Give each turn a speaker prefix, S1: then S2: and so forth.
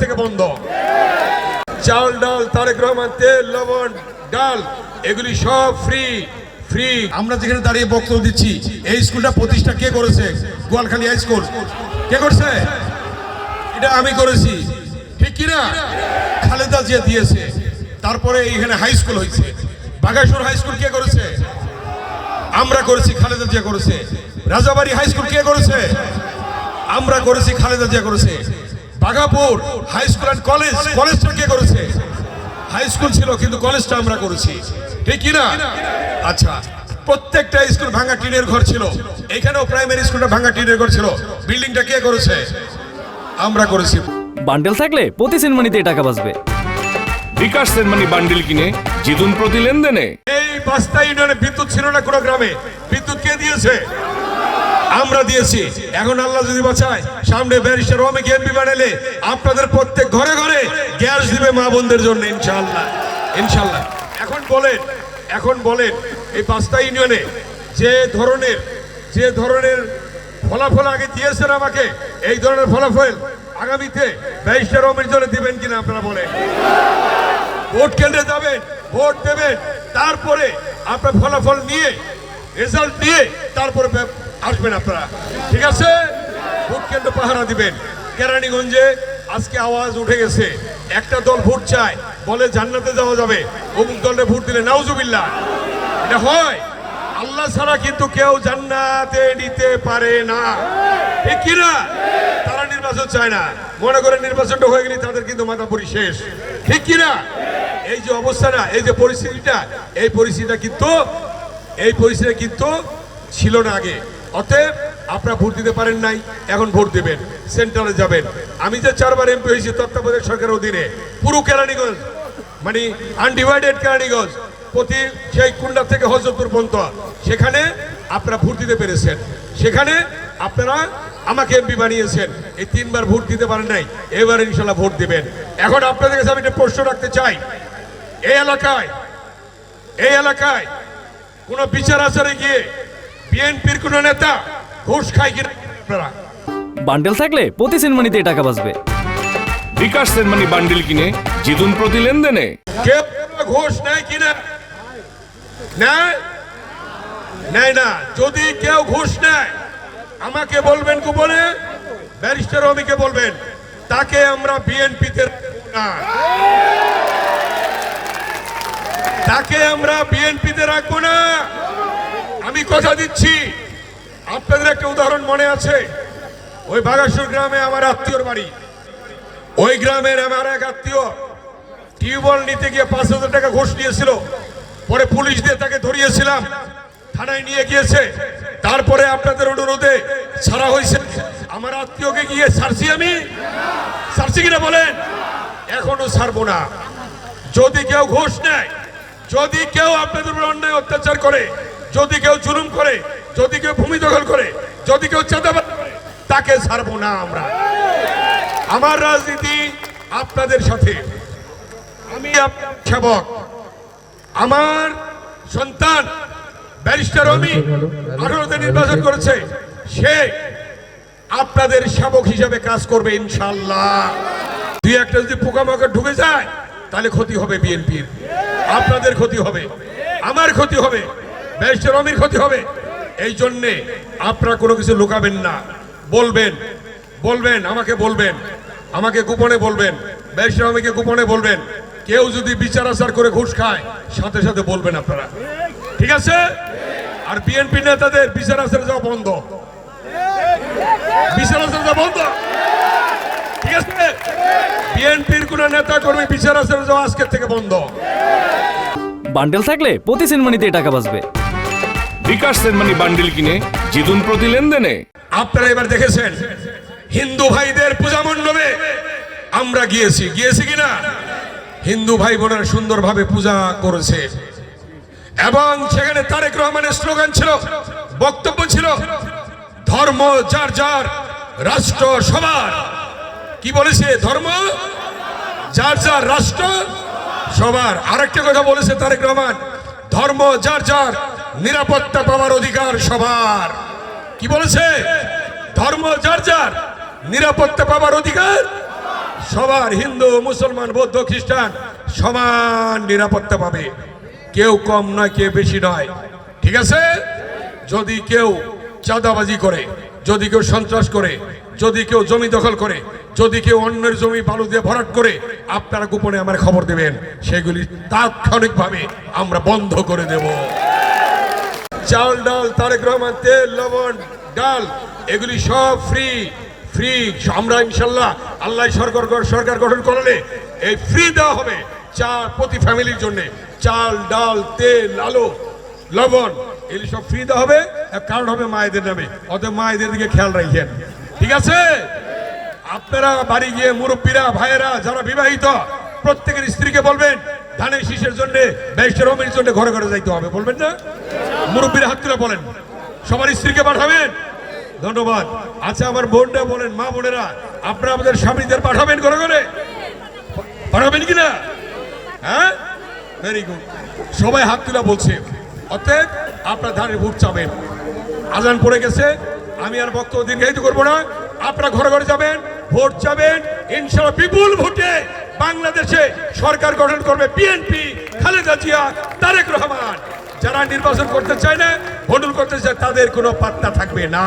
S1: থেকে বন্ধ। চাল ডাল, তারেক রহমান, তেল, লবণ, ডাল, এগুলি সব ফ্রি ফ্রি
S2: আমরা যেখানে দাঁড়িয়ে বক্তব্য দিচ্ছি, এই স্কুলটা প্রতিষ্ঠা কে করেছে? Goalkhali high school. কে করছে? এটা আমি করেছি। ঠিক কিনা খালেদা জিয়া দিয়েছে। তারপরে এইখানে হাই স্কুল হয়েছে। বাগাসুর হাই স্কুল কে করেছে? আমরা করেছি, খালেদা জিয়া করেছে। রাজাবাড়ি হাই স্কুল কে করেছে? আমরা করেছি, খালেদা জিয়া করেছে। Bagapur high school and college কলেজটা কে করেছে? হাই স্কুল ছিল কিন্তু কলেজটা আমরা করেছি। ঠিক কি না আচ্ছা প্রত্যেকটা স্কুল ভাঙা টিনের ঘর ছিল। এখানেও প্রাইমারি স্কুলটা ভাঙা টিনের ঘর ছিল। বিল্ডিংটা কে করেছে? আমরা করেছি।
S3: বান্ডেল থাকলে প্রতি সিনেমানিতে টাকা বাঁচবে।
S4: বিকাশ সেনমানি বান্ডিল কিনে জিতুন প্রতি লেনদেনে।
S1: এই পাঁচটা ইউনিয়নে বিদ্যুৎ ছিল না কোনো গ্রামে? বিদ্যুৎ কে দিয়েছে? আমরা দিয়েছি। এখন আল্লাহ যদি বাঁচায়, সামনে ব্যারিস্টার ওমেকে এমপি বানালে আপনাদের প্রত্যেক ঘরে ঘরে গ্যাস দিবে মা বোনদের জন্য ইনশাল্লাহ ইনশাল্লাহ এখন বলেন এখন বলেন, এই পাঁচটা ইউনিয়নে যে ধরনের যে ধরনের ফলাফল আগে দিয়েছেন আমাকে, এই ধরনের ফলাফল আগামীতে ব্যারিস্টার ওমের জন্য দিবেন কিনা আপনারা বলেন। ভোট কেন্দ্রে যাবেন, ভোট দেবেন, তারপরে আপনার ফলাফল নিয়ে, রেজাল্ট নিয়ে, তারপরে আসবেন আপনারা। ঠিক আছে? ভোট কেন্দ্র পাহারা দিবেন। কেরানীগঞ্জে আজকে আওয়াজ উঠে গেছে। একটা দল ভোট চায়, বলে জান্নাতে যাওয়া যাবে। অমুক দলে ভোট দিলে নাউজুবিল্লাহ। এটা হয়। আল্লাহ ছাড়া কিন্তু কেউ জান্নাতে নিতে পারে না। ঠিক কি না? তারা নির্বাচন চায় না। মনে করে নির্বাচনটা হয়ে গেলে তাদের কিন্তু মাথা পুরি শেষ। ঠিক কি না? এই যে অবস্থাটা, এই যে পরিস্থিতিটা, এই পরিস্থিতিটা কিন্তু, এই পরিস্থিতি কিন্তু ছিল না আগে। অতএব আপনারা ভোট দিতে পারেন নাই, এখন ভোট দেবেন সেন্টারে যাবেন। আমি যে চারবার এমপি হয়েছি, তত্ত্বাবধায়ক সরকারের অধীনে, পুরো কেরানীগঞ্জ মানে আনডিভাইডেড কেরানীগঞ্জ, প্রতি সেই কুন্ডা থেকে হজরতপুর পর্যন্ত। সেখানে আপনারা ভোট দিতে পেরেছেন। সেখানে আপনারা আমাকে এমপি বানিয়েছেন। এই তিনবার ভোট দিতে পারেন নাই, এবার ইনশাল্লাহ ভোট দিবেন। এখন আপনাদের কাছে আমি একটা প্রশ্ন রাখতে চাই। এই এলাকায় এই এলাকায় কোন বিচার আচারে গিয়ে বিএনপির কোন নেতা ঘুষ খায় কিনা আপনারা?
S3: বান্ডেল থাকলে প্রতি সিনেমানিতে টাকা বাঁচবে।
S4: বিকাশ সেনমানি বান্ডিল কিনে জিতুন প্রতি লেনদেনে।
S1: কেউ ঘুষ নেয় কিনা? নেয়? নেয় না। যদি কেউ ঘুষ নেয় আমাকে বলবেন গোপনে? ব্যারিস্টার অমিকে বলবেন তাকে আমরা বিএনপিতে না। তাকে আমরা বিএনপিতে রাখব না। কথা দিচ্ছি। আপনাদের একটা উদাহরণ মনে আছে? ওই বাগাসুর গ্রামে আমার আত্মীয়র বাড়ি। ওই গ্রামের আমার এক আত্মীয় টিউবওয়েল নিতে গিয়ে পাঁচ হাজার টাকা ঘোষ নিয়েছিল। পরে পুলিশ দিয়ে তাকে ধরিয়েছিলাম। থানায় নিয়ে গিয়েছে। তারপরে আপনাদের অনুরোধে ছাড়া হয়েছে। আমার আত্মীয়কে গিয়ে ছাড়ছি আমি? ছাড়ছি কিনা বলেন? এখনও ছাড়বো না। যদি কেউ ঘুষ নেয়, যদি কেউ আপনাদের উপর অন্যায় অত্যাচার করে যদি কেউ জুলুম করে, যদি কেউ ভূমি দখল করে, যদি কেউ চাঁদাবাদ করে, তাকে ছাড়বো না আমরা। আমার রাজনীতি আপনাদের সাথে। আমি সেবক। আমার সন্তান ব্যারিস্টার অমি আঠারোতে নির্বাচন করেছে, সে আপনাদের সেবক হিসেবে কাজ করবে ইনশাল্লাহ দুই একটা যদি পোকামাকড় ঢুকে যায়, তাহলে ক্ষতি হবে বিএনপির। আপনাদের ক্ষতি হবে, আমার ক্ষতি হবে। ব্যারিস্টার অমির ক্ষতি হবে। এই জন্যে আপনারা কোনো কিছু লুকাবেন না। বলবেন বলবেন, আমাকে বলবেন, আমাকে গোপনে বলবেন ব্যারিস্টার অমিকে গোপনে বলবেন। কেউ যদি বিচার আচার করে ঘুষ খায়, সাথে সাথে বলবেন আপনারা। ঠিক আছে? আর বিএনপি নেতাদের বিচার আচার যাওয়া বন্ধ। বিচার আচার যাওয়া বন্ধ। ঠিক আছে? বিএনপির কোন নেতা কর্মী বিচার আচার যাওয়া আজকের থেকে বন্ধ।
S3: বান্ডেল থাকলে প্রতি সিনেমানিতে টাকা বাঁচবে।
S4: বিকাশ সেনমানি বান্ডিল কিনে জিতুন প্রতি লেনদেনে।
S1: আপনারা এবার দেখেছেন, হিন্দু ভাইদের পূজা মণ্ডপে আমরা গিয়েছি। গিয়েছি কিনা হিন্দু ভাই বোনেরা সুন্দরভাবে পূজা করেছে। এবং সেখানে তারেক রহমানের স্লোগান ছিল, বক্তব্য ছিল, ধর্ম যার যার, রাষ্ট্র সবার। কি বলেছে? ধর্ম যার যার, রাষ্ট্র সবার। আরেকটা কথা বলেছে তারেক রহমান, ধর্ম যার যার নিরাপত্তা পাওয়ার অধিকার সবার। কি বলেছে? ধর্ম যার যার, নিরাপত্তা পাওয়ার অধিকার সবার। হিন্দু, মুসলমান, বৌদ্ধ, খ্রিস্টান, সমান নিরাপত্তা পাবে। কেউ কম নয়, কেউ বেশি নয়। ঠিক আছে? যদি কেউ চাঁদাবাজি করে, যদি কেউ সন্ত্রাস করে, যদি কেউ জমি দখল করে, যদি কেউ অন্যের জমি বালু দিয়ে ভরাট করে, আপনারা গোপনে আমার খবর দেবেন। সেগুলি তাৎক্ষণিকভাবে আমরা বন্ধ করে দেব। চাল ডাল, তারেক রহমান, তেল, লবণ, ডাল, এগুলি সব ফ্রি ফ্রি আমরা ইনশাল্লাহ আল্লাহ সরকার সরকার গঠন করলে এই ফ্রি দেওয়া হবে চা প্রতি ফ্যামিলির জন্য। চাল, ডাল, তেল, আলো, লবণ, এগুলি সব ফ্রি দেওয়া হবে। কারণ হবে মায়েদের নামে। অতএব মায়েদের দিকে খেয়াল রাখেন। ঠিক আছে? আপনারা বাড়ি গিয়ে মুরব্বীরা, ভাইয়েরা, যারা বিবাহিত প্রত্যেকের স্ত্রীকে বলবেন, ধানের শীষের জন্য ব্যারিস্টার রমের জন্য ঘরে ঘরে যাইতে হবে, বলবেন না? মুরব্বীরা হাত তুলে বলেন, সবার স্ত্রীকে পাঠাবেন? ধন্যবাদ। আচ্ছা আমার বোনটা বলেন, মা বোনেরা, আপনারা আমাদের স্বামীদের পাঠাবেন ঘরে ঘরে? পাঠাবেন কিনা হ্যাঁ? ভেরি গুড সবাই হাত তুলে বলছে, অতএব আপনার ধানের ভোট চাবেন। আজান পড়ে গেছে, আমি আর বক্তব্য দীর্ঘায়িত করব না। আপনারা ঘরে ঘরে যাবেন, ভোট চাবেন, ইনশাল্লাহ বিপুল ভোটে বাংলাদেশে সরকার গঠন করবে বিএনপি খালেদা জিয়া, তারেক রহমান। যারা নির্বাচন করতে চায় না, ভোটুল করতে চায়, তাদের কোনো পাত্তা থাকবে না।